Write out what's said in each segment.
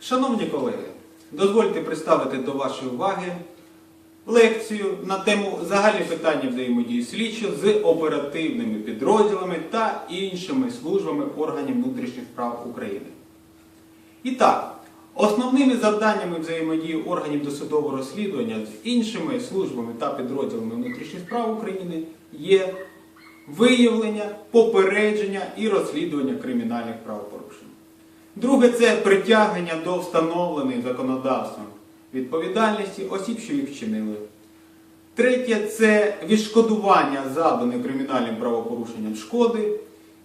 Шановні колеги, дозвольте представити до вашої уваги лекцію на тему загальні питання взаємодії слідчого з оперативними підрозділами та іншими службами органів внутрішніх справ України. І так, основними завданнями взаємодії органів досудового розслідування з іншими службами та підрозділами внутрішніх справ України є виявлення, попередження і розслідування кримінальних правопорушень. Друге це притягнення до встановленої законодавством відповідальності осіб, що їх вчинили. Третє це відшкодування завданої кримінальним правопорушенням шкоди.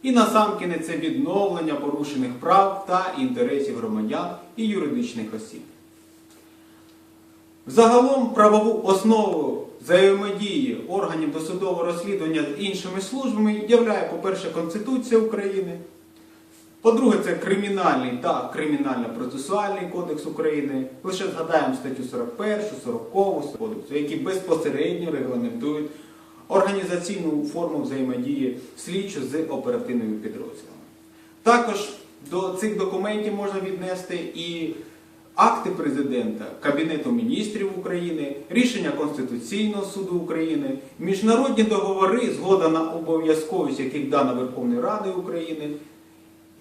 І насамкінець це відновлення порушених прав та інтересів громадян і юридичних осіб. Загалом правову основу взаємодії органів досудового розслідування з іншими службами являє, по-перше, Конституція України, по-друге, це Кримінальний та Кримінально-процесуальний кодекс України. Лише згадаємо статтю 41, 40 кодексу, які безпосередньо регламентують організаційну форму взаємодії слідчо з оперативними підрозділами. Також до цих документів можна віднести і акти президента, Кабінету міністрів України, рішення Конституційного суду України, міжнародні договори, згода на обов'язковість, яких дана Верховної Ради України.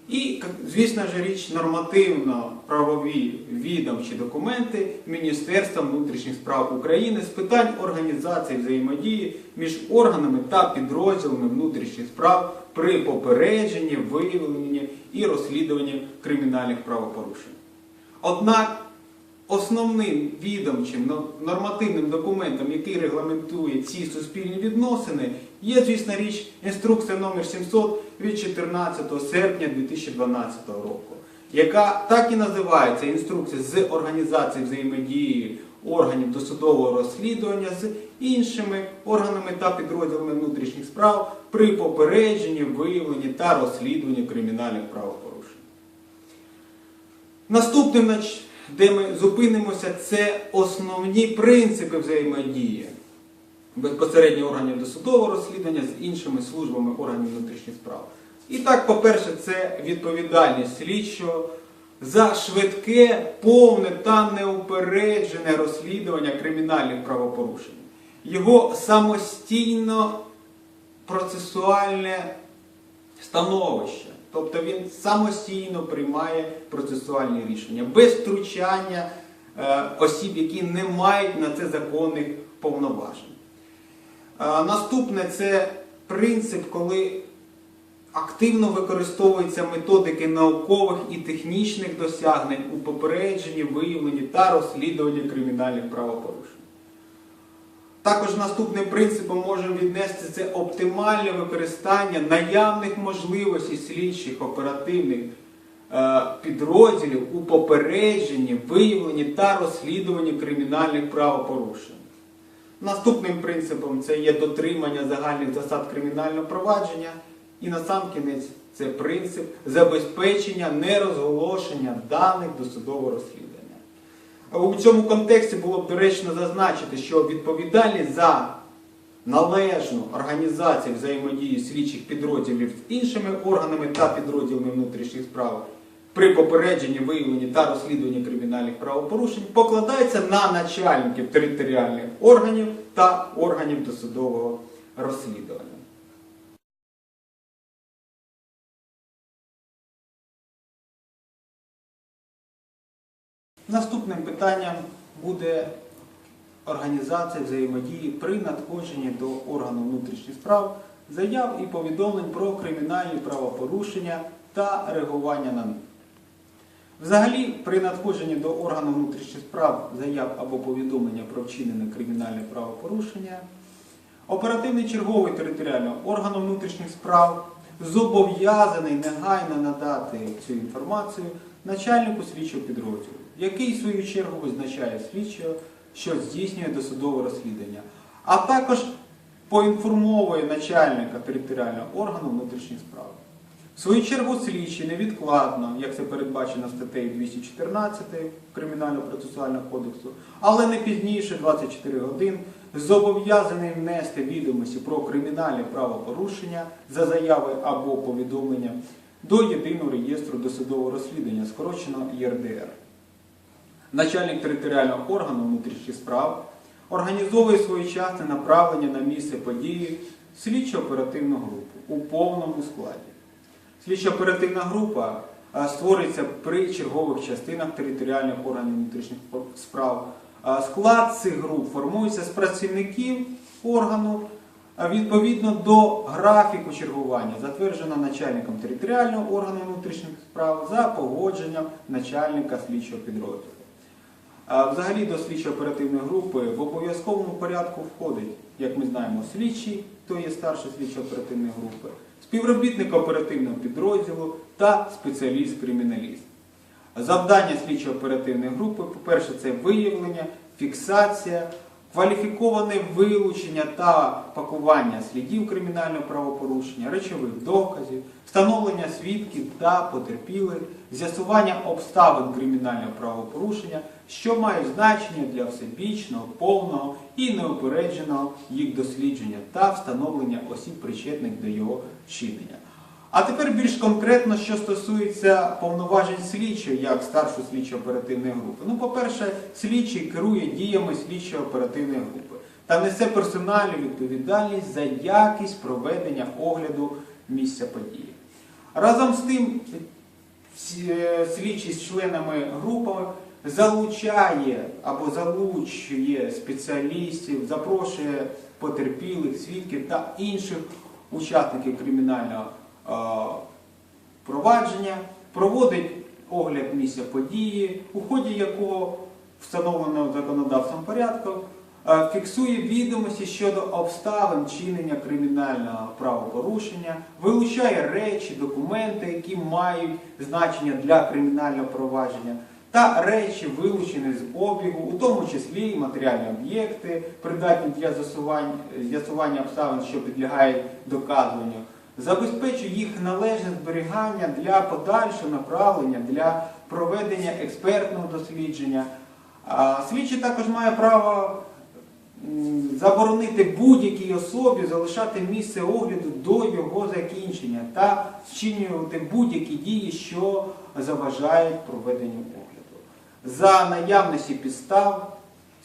І, звісно ж, річ нормативно-правові відомчі документи Міністерства внутрішніх справ України з питань організації взаємодії між органами та підрозділами внутрішніх справ при попередженні, виявленні і розслідуванні кримінальних правопорушень. Однак основним відомчим но- нормативним документом, який регламентує ці суспільні відносини, є, звісно річ, інструкція номер 700 від 14 серпня 2012 року, яка так і називається інструкція з організації взаємодії органів досудового розслідування з іншими органами та підрозділами внутрішніх справ при попередженні, виявленні та розслідуванні кримінальних правопорушень. Наступним, де ми зупинимося, це основні принципи взаємодії безпосередньо органів досудового розслідування з іншими службами органів внутрішніх справ. І так, по-перше, це відповідальність слідчого за швидке, повне та неупереджене розслідування кримінальних правопорушень. Його самостійно процесуальне становище. Тобто він самостійно приймає процесуальні рішення, без втручання е, осіб, які не мають на це законних повноважень. Е, Наступне це принцип, коли активно використовуються методики наукових і технічних досягнень у попередженні, виявленні та розслідуванні кримінальних правопорушень. Також наступним принципом можемо віднести це оптимальне використання наявних можливостей слідчих оперативних е, підрозділів у попередженні, виявленні та розслідуванні кримінальних правопорушень. Наступним принципом це є дотримання загальних засад кримінального провадження. І насамкінець це принцип забезпечення нерозголошення даних досудового розслідування. У цьому контексті було б доречно зазначити, що відповідальність за належну організацію взаємодії слідчих підрозділів з іншими органами та підрозділами внутрішніх справ при попередженні, виявленні та розслідуванні кримінальних правопорушень покладається на начальників територіальних органів та органів досудового розслідування. Наступним питанням буде організація взаємодії при надходженні до органу внутрішніх справ заяв і повідомлень про кримінальні правопорушення та реагування на них. Взагалі, при надходженні до органу внутрішніх справ заяв або повідомлення про вчинене кримінальне правопорушення, оперативний черговий територіального органу внутрішніх справ зобов'язаний негайно надати цю інформацію начальнику слідчого підрозділу, який в свою чергу визначає слідчого, що здійснює досудове розслідування, а також поінформовує начальника територіального органу внутрішніх справ. В свою чергу слідчий невідкладно, як це передбачено статтею 214 Кримінально-процесуального кодексу, але не пізніше 24 годин зобов'язаний внести відомості про кримінальне правопорушення за заяви або повідомлення до єдиного реєстру досудового розслідування, скорочено ЄРДР. Начальник територіального органу внутрішніх справ організовує своєчасне направлення на місце події слідчо-оперативну групу у повному складі. Слідчо-оперативна група створюється при чергових частинах територіальних органів внутрішніх справ. Склад цих груп формується з працівників органу відповідно до графіку чергування, затвердженого начальником територіального органу внутрішніх справ за погодженням начальника слідчого підрозділу. Взагалі до слідчо-оперативної групи в обов'язковому порядку входить, як ми знаємо, слідчий, хто є старший слідчо-оперативної групи, співробітник оперативного підрозділу та спеціаліст-криміналіст. Завдання слідчо-оперативної групи, по-перше, це виявлення, фіксація, кваліфіковане вилучення та пакування слідів кримінального правопорушення, речових доказів, встановлення свідків та потерпілих, з'ясування обставин кримінального правопорушення, що мають значення для всебічного, повного і неупередженого їх дослідження та встановлення осіб причетних до його вчинення. А тепер більш конкретно, що стосується повноважень слідчого, як старшої слідчо-оперативної групи. Ну, по-перше, слідчий керує діями слідчо-оперативної групи та несе персональну відповідальність за якість проведення огляду місця події. Разом з тим, е, слідчий з членами групи залучає або залучує спеціалістів, запрошує потерпілих, свідків та інших учасників кримінального провадження, проводить огляд місця події, у ході якого встановленого законодавством порядку е, фіксує відомості щодо обставин чинення кримінального правопорушення, вилучає речі, документи, які мають значення для кримінального провадження, та речі, вилучені з обігу, у тому числі і матеріальні об'єкти, придатні для з'ясування обставин, що підлягають доказуванню, забезпечує їх належне зберігання для подальшого направлення, для проведення експертного дослідження. Слідчий також має право заборонити будь-якій особі залишати місце огляду до його закінчення та вчинювати будь-які дії, що заважають проведенню огляду. За наявності підстав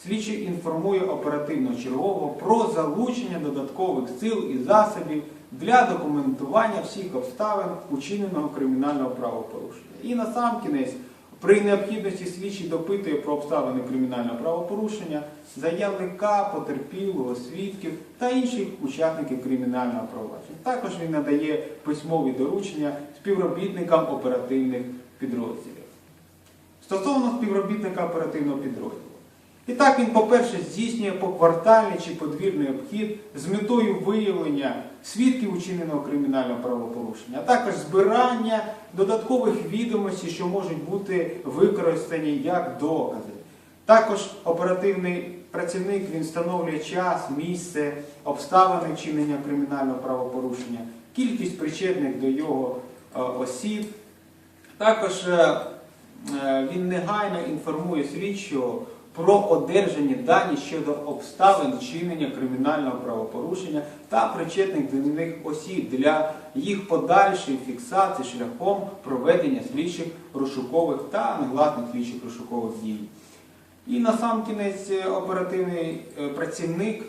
слідчий інформує оперативно чергового про залучення додаткових сил і засобів для документування всіх обставин учиненого кримінального правопорушення. І на сам кінець, при необхідності слідчий допитує про обставини кримінального правопорушення заявника, потерпілого, свідків та інших учасників кримінального провадження. Також він надає письмові доручення співробітникам оперативних підрозділів. Стосовно співробітника оперативного підрозділу. І так він, по-перше, здійснює поквартальний чи подвірний обхід з метою виявлення свідків учиненого кримінального правопорушення, а також збирання додаткових відомостей, що можуть бути використані як докази. Також оперативний працівник він встановлює час, місце, обставини вчинення кримінального правопорушення, кількість причетних до його е, осіб. Також е, е, він негайно інформує слідчого про одержані дані щодо обставин вчинення кримінального правопорушення та причетних до них осіб для їх подальшої фіксації шляхом проведення слідчих розшукових та негласних слідчих розшукових дій. І на сам кінець е, оперативний е, працівник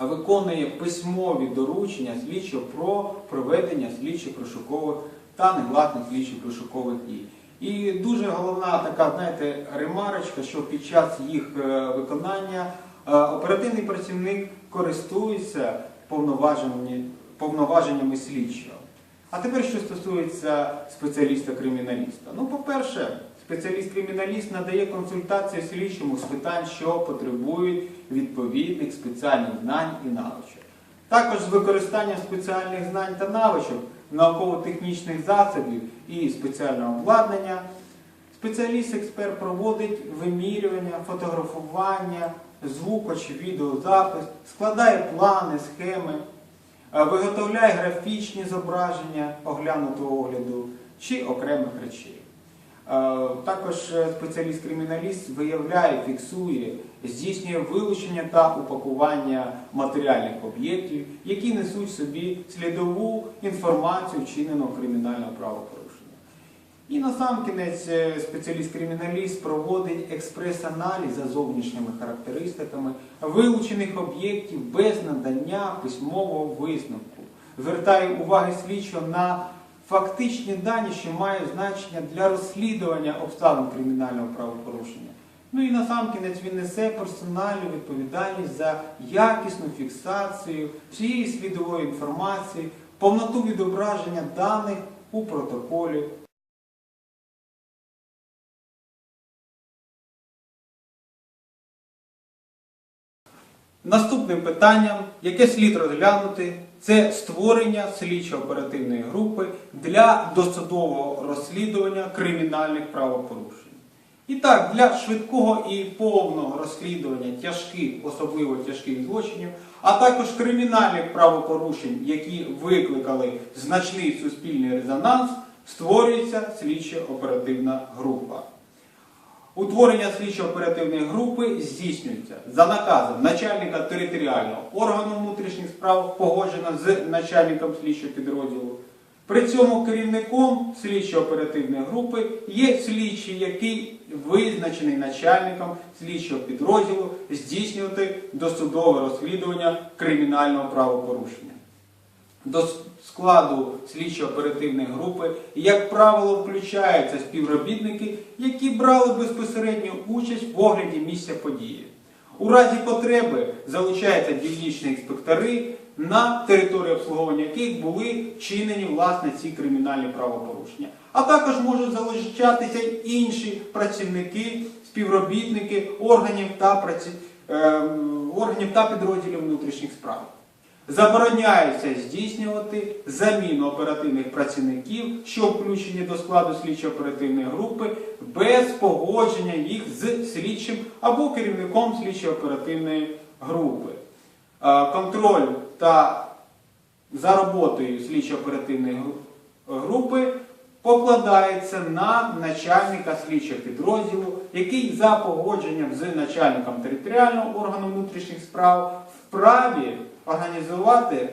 виконує письмові доручення слідчого про проведення слідчих розшукових та негласних слідчих розшукових дій. І дуже головна така, знаєте, ремарочка, що під час їх е, виконання е, оперативний працівник користується повноваженнями, слідчого. А тепер що стосується спеціаліста-криміналіста. Ну, по-перше, спеціаліст-криміналіст надає консультації слідчому з питань, що потребують відповідних спеціальних знань і навичок. Також з використанням спеціальних знань та навичок, науково-технічних засобів і спеціального обладнання, спеціаліст-експерт проводить вимірювання, фотографування, звуко чи відеозапис, складає плани, схеми, е, виготовляє графічні зображення оглянутого огляду чи окремих речей. Е, Також е, спеціаліст-криміналіст виявляє, фіксує, здійснює вилучення та упакування матеріальних об'єктів, які несуть собі слідову інформацію вчиненого кримінального правопорушення. І на сам кінець е, спеціаліст-криміналіст проводить експрес-аналіз за зовнішніми характеристиками вилучених об'єктів без надання письмового висновку. Звертає уваги слідчого на фактичні дані, що мають значення для розслідування обставин кримінального правопорушення. Ну і на сам кінець він несе персональну відповідальність за якісну фіксацію всієї слідової інформації, повноту відображення даних у протоколі. Наступним питанням, яке слід розглянути, це створення слідчо-оперативної групи для досудового розслідування кримінальних правопорушень. І так, для швидкого і повного розслідування тяжких, особливо тяжких злочинів, а також кримінальних правопорушень, які викликали значний суспільний резонанс, створюється слідчо-оперативна група. Утворення слідчо-оперативної групи здійснюється за наказом начальника територіального органу внутрішніх справ, погоджено з начальником слідчого підрозділу. При цьому керівником слідчо-оперативної групи є слідчий, який визначений начальником слідчого підрозділу здійснювати досудове розслідування кримінального правопорушення. До складу слідчо-оперативної групи, як правило, включаються співробітники, які брали безпосередню участь в огляді місця події. У разі потреби залучаються дільничні інспектори, на території обслуговування яких були вчинені власне ці кримінальні правопорушення. А також можуть залучатися інші працівники, співробітники органів та, праці... е, органів та підрозділів внутрішніх справ. Забороняється здійснювати заміну оперативних працівників, що включені до складу слідчо-оперативної групи, без погодження їх з слідчим або керівником слідчо-оперативної групи. Контроль та за роботою слідчо-оперативної групи покладається на начальника слідчого підрозділу, який за погодженням з начальником територіального органу внутрішніх справ вправі організувати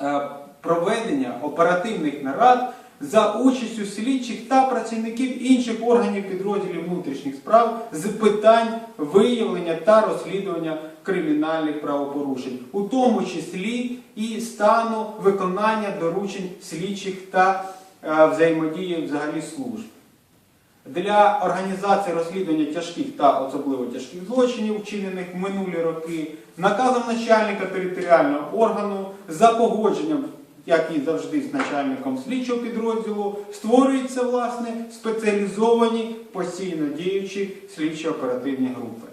е, проведення оперативних нарад за участю слідчих та працівників інших органів підрозділів внутрішніх справ з питань виявлення та розслідування кримінальних правопорушень, у тому числі і стану виконання доручень слідчих та е, взаємодії взагалі служб. Для організації розслідування тяжких та особливо тяжких злочинів, вчинених в минулі роки, наказом начальника територіального органу за погодженням, як і завжди з начальником слідчого підрозділу, створюються власне спеціалізовані постійно діючі слідчо-оперативні групи.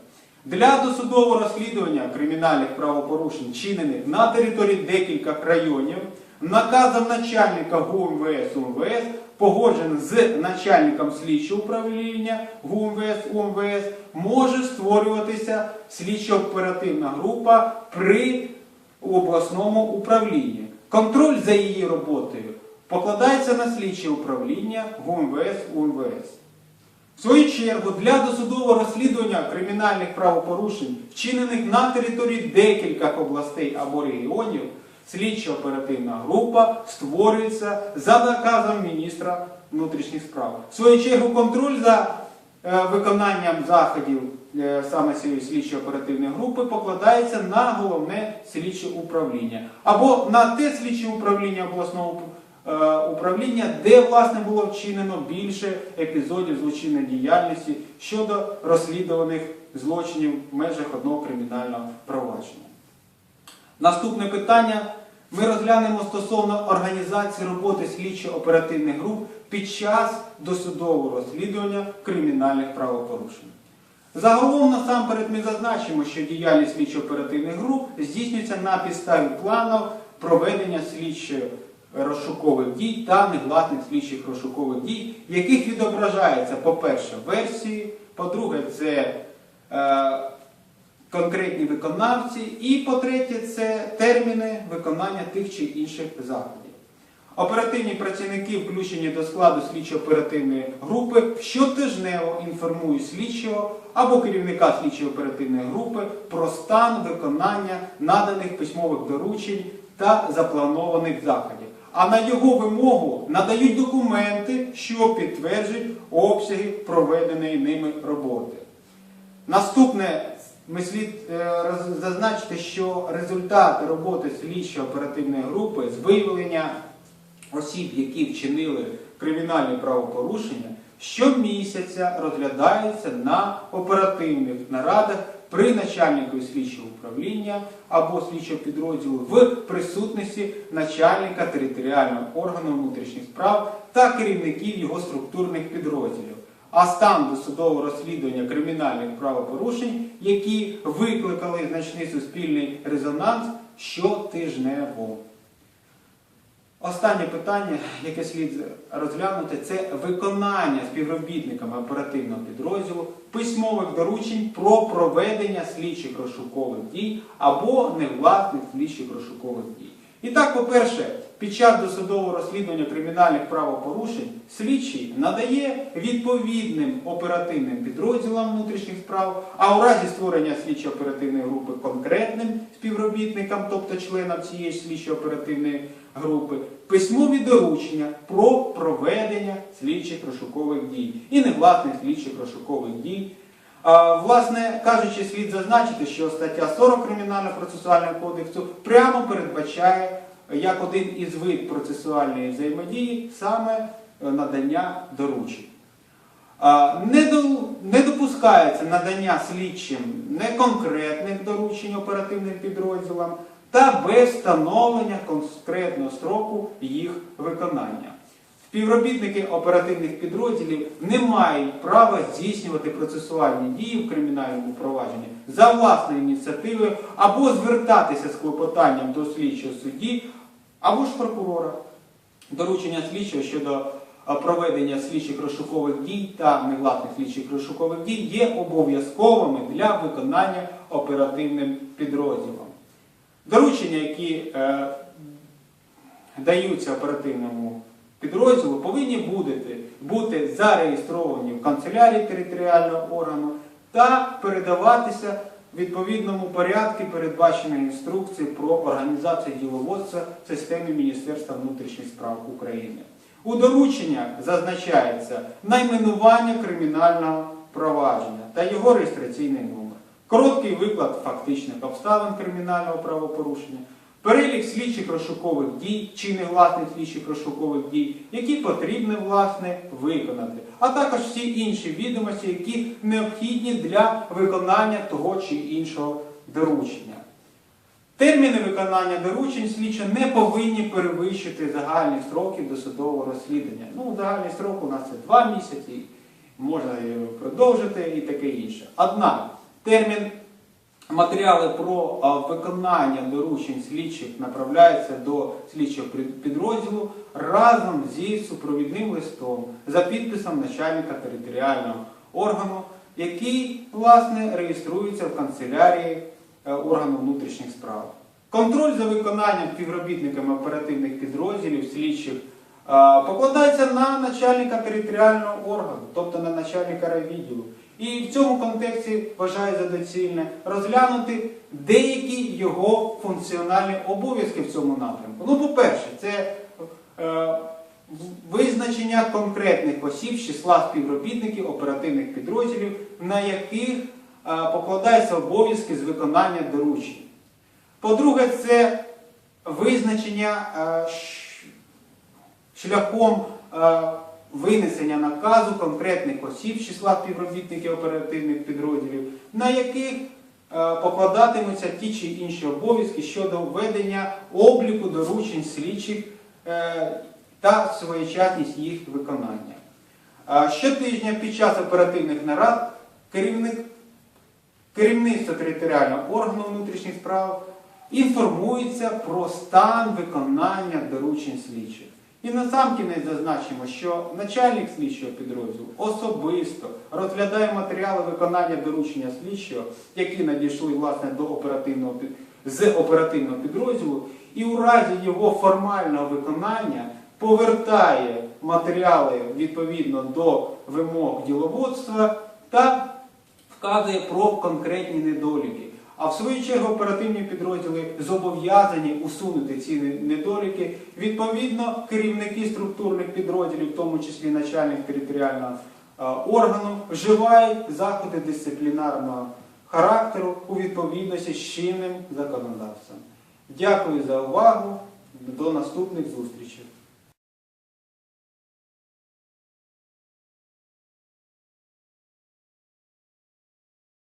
Для досудового розслідування кримінальних правопорушень, вчинених на території декількох районів, наказом начальника ГУМВС УМВС, погоджений з начальником слідчого управління ГУМВС УМВС, може створюватися слідчо-оперативна група при обласному управлінні. Контроль за її роботою покладається на слідче управління ГУМВС УМВС. В свою чергу, для досудового розслідування кримінальних правопорушень, вчинених на території декількох областей або регіонів, слідчо-оперативна група створюється за наказом міністра внутрішніх справ. В свою чергу, контроль за е, виконанням заходів е, саме цієї слідчо-оперативної групи покладається на головне слідче управління або на те слідче управління обласного е, управління, де власне було вчинено більше епізодів злочинної діяльності щодо розслідуваних злочинів в межах одного кримінального провадження. Наступне питання ми розглянемо стосовно організації роботи слідчо-оперативних груп під час досудового розслідування кримінальних правопорушень. Загалом насамперед ми зазначимо, що діяльність слідчо-оперативних груп здійснюється на підставі планів проведення слідчо розшукових дій та негласних слідчих розшукових дій, яких відображаються, по-перше, версії, по-друге, це е, конкретні виконавці, і по-третє, це терміни виконання тих чи інших заходів. Оперативні працівники, включені до складу слідчо-оперативної групи, щотижнево інформують слідчого або керівника слідчо-оперативної групи про стан виконання наданих письмових доручень та запланованих заходів. а на його вимогу надають документи, що підтверджують обсяги проведеної ними роботи. Наступне ми слід е, зазначити, що результати роботи слідчо-оперативної групи з виявлення осіб, які вчинили кримінальні правопорушення, щомісяця розглядаються на оперативних нарадах при начальнику слідчого управління або слідчого підрозділу в присутності начальника територіального органу внутрішніх справ та керівників його структурних підрозділів. А стан досудового розслідування кримінальних правопорушень, які викликали значний суспільний резонанс щотижнево. Останнє питання, яке слід розглянути, це виконання співробітниками оперативного підрозділу письмових доручень про проведення слідчих розшукових дій або невласних слідчих розшукових дій. І так, по-перше, під час досудового розслідування кримінальних правопорушень слідчий надає відповідним оперативним підрозділам внутрішніх справ, а у разі створення слідчо-оперативної групи конкретним співробітникам, тобто членам цієї слідчо-оперативної групи, письмові доручення про проведення слідчих розшукових дій і невласних слідчих розшукових дій. Власне кажучи, слід зазначити, що стаття 40 Кримінального процесуального кодексу прямо передбачає як один із вид процесуальної взаємодії саме е, надання доручень. Не допускається надання слідчим неконкретних доручень оперативним підрозділам та без встановлення конкретного строку їх виконання. Співробітники оперативних підрозділів не мають права здійснювати процесуальні дії в кримінальному провадженні за власною ініціативою або звертатися з клопотанням до слідчого судді або ж прокурора. Доручення слідчого щодо проведення слідчих розшукових дій та невласних слідчих розшукових дій є обов'язковими для виконання оперативним підрозділом. Доручення, які е, даються оперативному підрозділу, повинні бути, бути зареєстровані в канцелярії територіального органу та передаватися в відповідному порядку передбаченої інструкції про організацію діловодства в системі Міністерства внутрішніх справ України. У дорученнях зазначається найменування кримінального провадження та його реєстраційний номер, короткий виклад фактичних обставин кримінального правопорушення, перелік слідчих розшукових дій чи невласних слідчих розшукових дій, які потрібно власне виконати, а також всі інші відомості, які необхідні для виконання того чи іншого доручення. Терміни виконання доручень слідчо не повинні перевищити загальні строки досудового розслідування. Ну, загальний строк у нас це 2 місяці, можна продовжити і таке інше. Однак термін матеріали про виконання доручень слідчих направляються до слідчого підрозділу разом зі супровідним листом за підписом начальника територіального органу, який власне реєструється в канцелярії е, органу внутрішніх справ. Контроль за виконанням співробітниками оперативних підрозділів слідчих е, покладається на начальника територіального органу, тобто на начальника райвідділу. І в цьому контексті вважаю за доцільне розглянути деякі його функціональні обов'язки в цьому напрямку. Ну, по-перше, це е, визначення конкретних осіб числа співробітників оперативних підрозділів, на яких е, покладаються обов'язки з виконання доручень. По-друге, це визначення е, шляхом е, винесення наказу конкретних осіб з числа співробітників оперативних підрозділів, на яких е, покладатимуться ті чи інші обов'язки щодо введення обліку доручень слідчих е, та своєчасність їх виконання. Щотижня під час оперативних нарад керівник керівництво територіального органу внутрішніх справ інформується про стан виконання доручень слідчих. І насамкінець зазначимо, що начальник слідчого підрозділу особисто розглядає матеріали виконання доручення слідчого, які надійшли власне до оперативного з оперативного підрозділу, і у разі його формального виконання повертає матеріали відповідно до вимог діловодства та вказує про конкретні недоліки. А в свою чергу оперативні підрозділи зобов'язані усунути ці недоліки. Відповідно, керівники структурних підрозділів, в тому числі начальник територіального е, органу, вживають заходи дисциплінарного характеру у відповідності з чинним законодавством. Дякую за увагу. До наступних зустрічей.